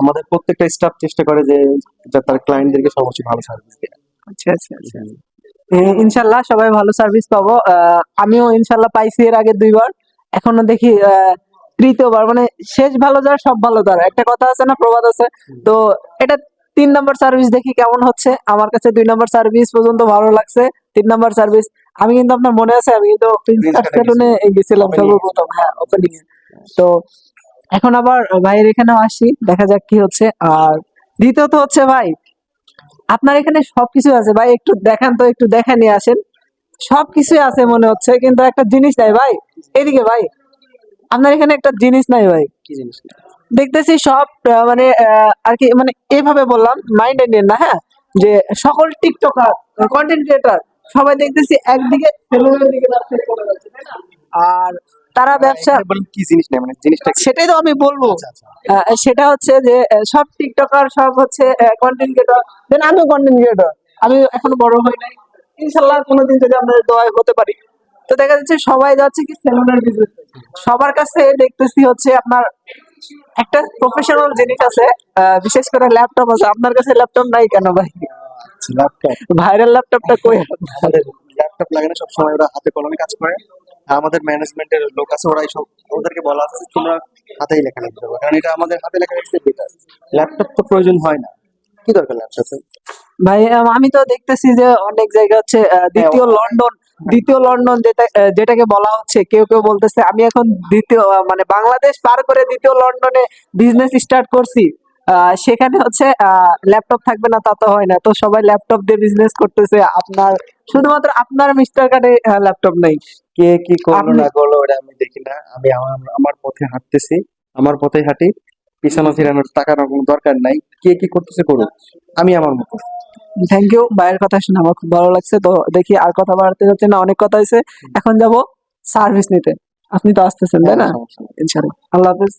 আমাদের প্রত্যেকটা স্টাফ চেষ্টা করে যে তার ক্লায়েন্টদেরকে সর্বোচ্চ ভালো সার্ভিস দেয়। আচ্ছা আচ্ছা আচ্ছা। ইনশাল্লাহ সবাই ভালো সার্ভিস পাবো। আমিও ইনশাল্লাহ পাইছি এর আগে দুইবার। এখনও দেখি তৃতীয়বার। মানে শেষ ভালো যার সব ভালো তার। একটা কথা আছে না প্রবাদ আছে? তো এটা তিন নম্বর সার্ভিস দেখি কেমন হচ্ছে। আমার কাছে দুই নম্বর সার্ভিস পর্যন্ত ভালো লাগছে। তিন নম্বর সার্ভিস আমি কিন্তু আপনার মনে আছে আমি কিন্তু গেছিলাম। সর্বপ্রথম হ্যাঁ ওপেনিং তো এখন আবার ভাইয়ের এখানেও আসি দেখা যাক কি হচ্ছে। আর দ্বিতীয়ত হচ্ছে ভাই আপনার এখানে সবকিছু আছে। ভাই একটু দেখান তো একটু দেখা নিয়ে আসেন। সবকিছুই আছে মনে হচ্ছে কিন্তু একটা জিনিস নাই ভাই। এদিকে ভাই আপনার এখানে একটা জিনিস নাই ভাই। কি জিনিস দেখতেছি সব মানে আর কি মানে এভাবে বললাম মাইন্ড নেন না হ্যাঁ? যে সকল টিকটকার কন্টেন্ট ক্রিয়েটার সবাই দেখতেছি একদিকে সেলুনের দিকে? আর তারা ব্যবসা কি জিনিস নেই মানে জিনিসটা সেটাই তো আমি বলব। আচ্ছা, আচ্ছা। সেটা হচ্ছে যে সব টিকটকার সব হচ্ছে কন্টেন্ট ক্রিয়েটর দেন আমিও কন্টেন্ট ক্রিয়েটর আমি এখনও বড় হই নাই। ইনশাল্লাহ কোনোদিন যদি দোয়ায় হতে পারি। তো দেখা যাচ্ছে সবাই যাচ্ছে কি সেলুনের বিজনেস সবার কাছে দেখতেছি হচ্ছে আপনার একটা প্রফেশনাল জিনিস আছে বিশেষ করে ল্যাপটপ আছে। আপনার কাছে ল্যাপটপ নাই কেন ভাই? ল্যাপটপ ভাইরাল ল্যাপটপটা কই? আমাদের ল্যাপটপ লাগে না সবসময় ওরা হাতে কলমে কাজ করে। আমাদের ম্যানেজমেন্টের লোক আছে ওরাই সব ওদেরকে বলা আছে তোমরা হাতেই লেখা লিখতে হবে কারণ এটা আমাদের হাতে লেখা লিখতে বেটার ল্যাপটপ তো প্রয়োজন হয় না। কি দরকার ল্যাপটপে ভাই আমি তো দেখতেছি যে অনেক জায়গা হচ্ছে আহ, দ্বিতীয় লন্ডন দ্বিতীয় লন্ডন যেটা যেটাকে বলা হচ্ছে কেউ কেউ বলতেছে আমি এখন দ্বিতীয় মানে বাংলাদেশ পার করে দ্বিতীয় লন্ডনে বিজনেস স্টার্ট করছি। সেখানে হচ্ছে ল্যাপটপ থাকবে না তা তো হয় না। তো সবাই ল্যাপটপ দিয়ে বিজনেস করতেছে। আপনার শুধুমাত্র আপনার মিস্টার কার্ডে ল্যাপটপ নেই। কে কি করল না করল ওটা আমি দেখি না। আমি আমার পথে হাঁটতেছি। আমার পথে হাঁটি। পিছনে ফিরানোর টাকার কোনো দরকার নাই। কে কি করতেছে করুক। আমি আমার মতো। থ্যাংক ইউ ভাইয়ের কথা শুনে আমার খুব ভালো লাগছে। তো দেখি আর কথা বাড়তে হচ্ছে না। অনেক কথা হয়েছে। এখন যাব সার্ভিস নিতে। আপনি তো আসতেছেন তাই না? সমস্যা ইনশাআল্লাহ। আল্লাহ হাফিজ।